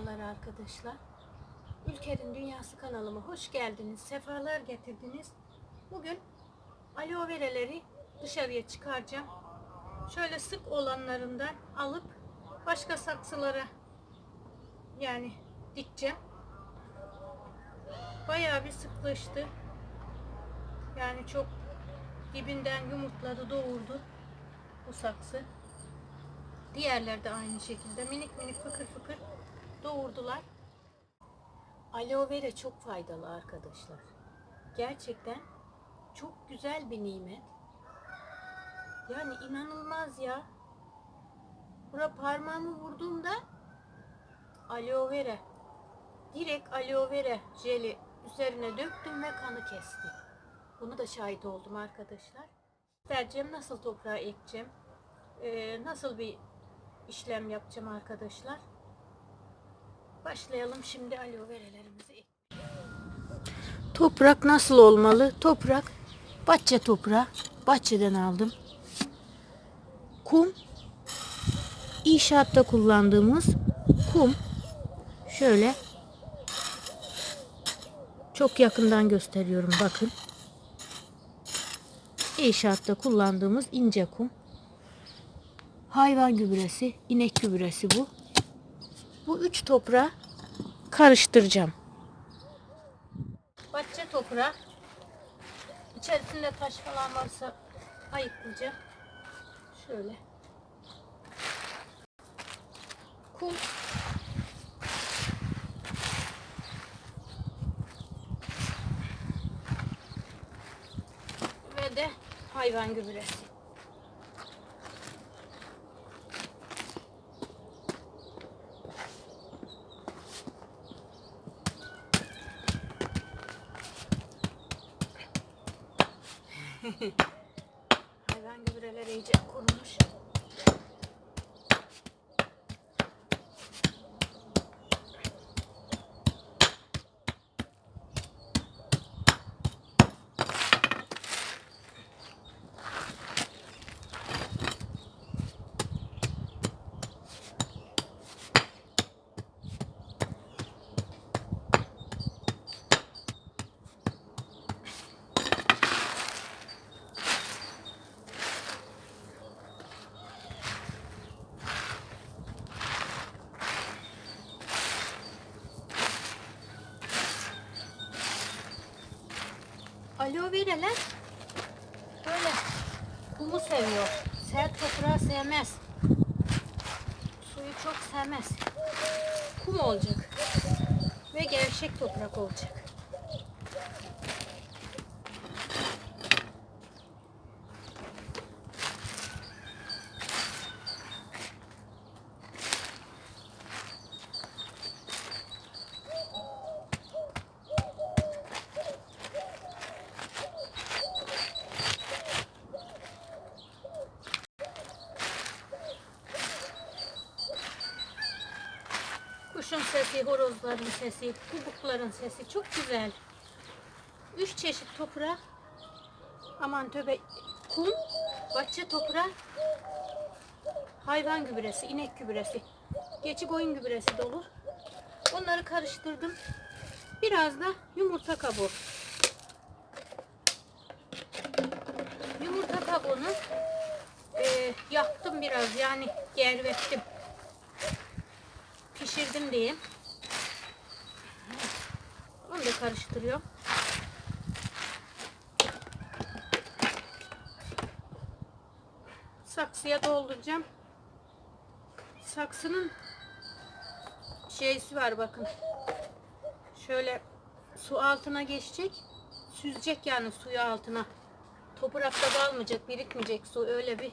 Merhabalar arkadaşlar. Ülker'in Dünyası kanalıma hoş geldiniz. Sefalar getirdiniz. Bugün aloe veraları dışarıya çıkaracağım. Şöyle sık olanlarından alıp başka saksılara yani dikeceğim. Bayağı bir sıklaştı. Yani çok dibinden yumurtladı doğurdu bu saksı. Diğerler de aynı şekilde minik minik fıkır fıkır doğurdular. Aloe vera çok faydalı arkadaşlar. Gerçekten çok güzel bir nimet. Yani inanılmaz ya. Bura parmağımı vurduğumda aloe vera direkt aloe vera jeli üzerine döktüm ve kanı kesti. Bunu da şahit oldum arkadaşlar. Vereceğim nasıl toprağa ekeceğim. Ee, nasıl bir işlem yapacağım arkadaşlar. Başlayalım şimdi aloe veralarımızı ek- Toprak nasıl olmalı? Toprak bahçe toprağı. Bahçeden aldım. Kum inşaatta kullandığımız kum. Şöyle çok yakından gösteriyorum bakın. İnşaatta kullandığımız ince kum. Hayvan gübresi, inek gübresi bu. Bu üç toprağı karıştıracağım. Bahçe toprağı. İçerisinde taş falan varsa ayıklayacağım. Şöyle. Kum. Ve de hayvan gübresi. Hayvan gübreleri iyice kurumuş. Aloe veralar böyle kumu seviyor. Sert toprağı sevmez. Suyu çok sevmez. Kum olacak. Ve gevşek toprak olacak. Kuşun sesi, horozların sesi, kubukların sesi çok güzel. Üç çeşit toprak. Aman töbe kum, bahçe toprağı, hayvan gübresi, inek gübresi, geçi koyun gübresi dolu. Onları karıştırdım. Biraz da yumurta kabuğu. Yumurta kabuğunu e, yaktım biraz yani gervettim pişirdim diyeyim. Onu da karıştırıyorum. Saksıya dolduracağım. Saksının şeysi var bakın. Şöyle su altına geçecek. Süzecek yani suyu altına. Toprakta kalmayacak, birikmeyecek su. Öyle bir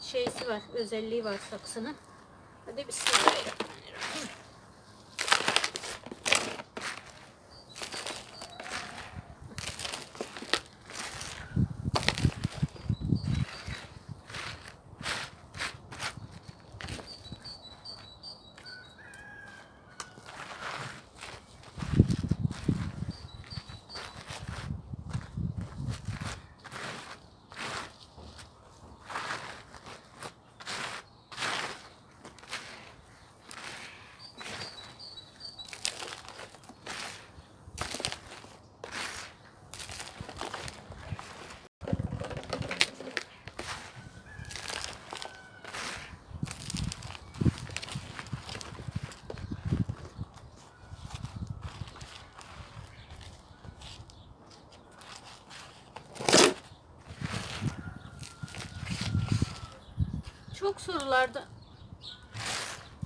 şeysi var, özelliği var saksının. Hadi bismillahirrahmanirrahim. Çok sorularda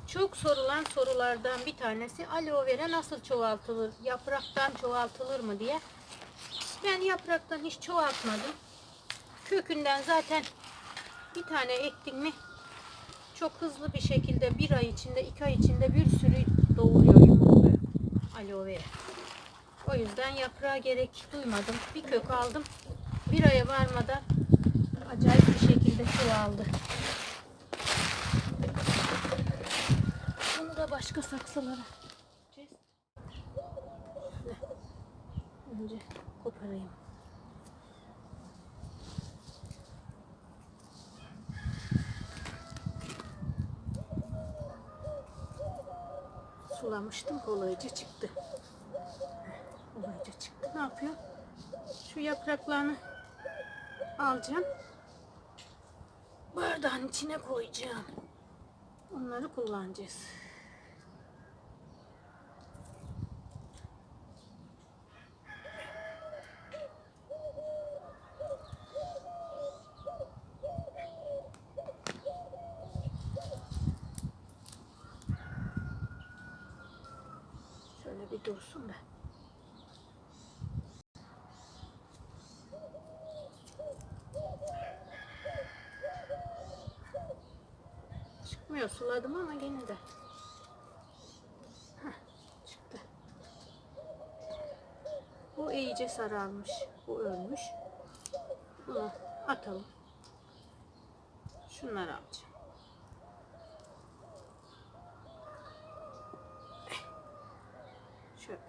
çok sorulan sorulardan bir tanesi aloe vera nasıl çoğaltılır? Yapraktan çoğaltılır mı diye. Ben yapraktan hiç çoğaltmadım. Kökünden zaten bir tane ektin mi çok hızlı bir şekilde bir ay içinde iki ay içinde bir sürü doğuruyor yumurtluyor aloe vera. O yüzden yaprağa gerek duymadım. Bir kök aldım. Bir aya varmadan acayip bir şekilde çoğaldı. Da başka saksılara. Önce koparayım. Sulamıştım kolayca çıktı. Kolayca çıktı. Ne yapıyor? Şu yapraklarını alacağım. Bardağın içine koyacağım. Onları kullanacağız. Şöyle bir dursun da. Çıkmıyor suladım ama gene de. Çıktı. Bu iyice sararmış. Bu ölmüş. Bunu atalım. Şunları alacağım. Şöyle.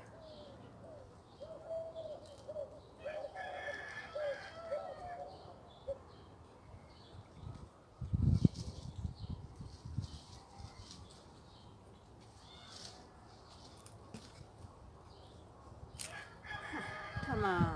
Tamam.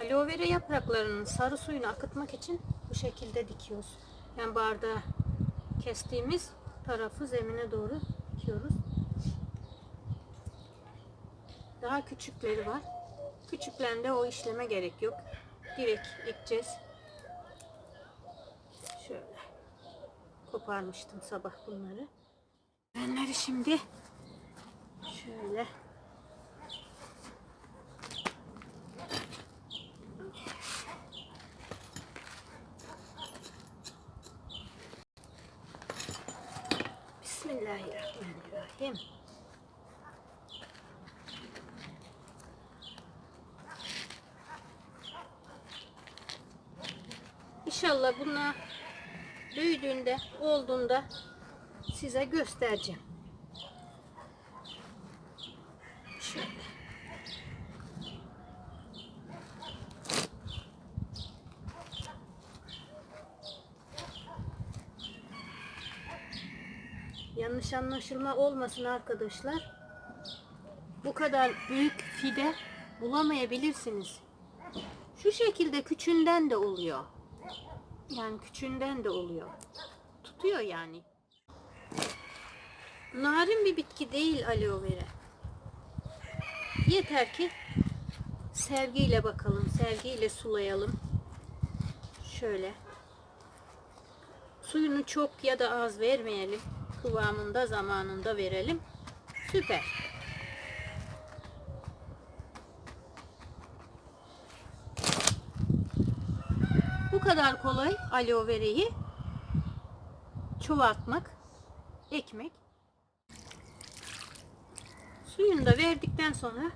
Aloe vera yapraklarının sarı suyunu akıtmak için bu şekilde dikiyoruz. Yani bardağı kestiğimiz tarafı zemine doğru dikiyoruz. Daha küçükleri var. Küçüklerinde o işleme gerek yok. Direkt ekeceğiz. Şöyle. Koparmıştım sabah bunları. Benleri şimdi şöyle İnşallah bunlar büyüdüğünde, olduğunda size göstereceğim. Şöyle. Yanlış anlaşılma olmasın arkadaşlar. Bu kadar büyük fide bulamayabilirsiniz. Şu şekilde küçüğünden de oluyor. Yani küçüğünden de oluyor. Tutuyor yani. Narin bir bitki değil aloe vera. Yeter ki sevgiyle bakalım, sevgiyle sulayalım. Şöyle. Suyunu çok ya da az vermeyelim. Kıvamında zamanında verelim. Süper. Kadar kolay aloe verayı çoğaltmak, ekmek. Suyunu da verdikten sonra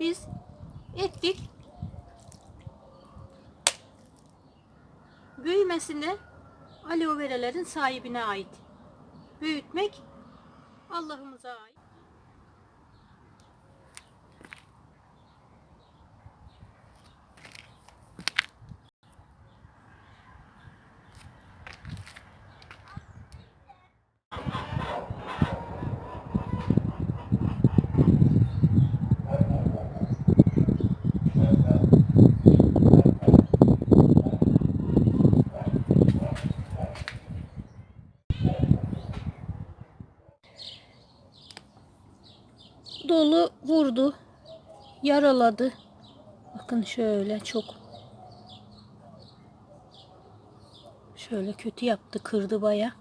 biz ektik. Büyümesine aloe verelerin sahibine ait. Büyütmek Allah'ımıza ait. Vurdu. Yaraladı. Bakın şöyle çok şöyle kötü yaptı. Kırdı baya.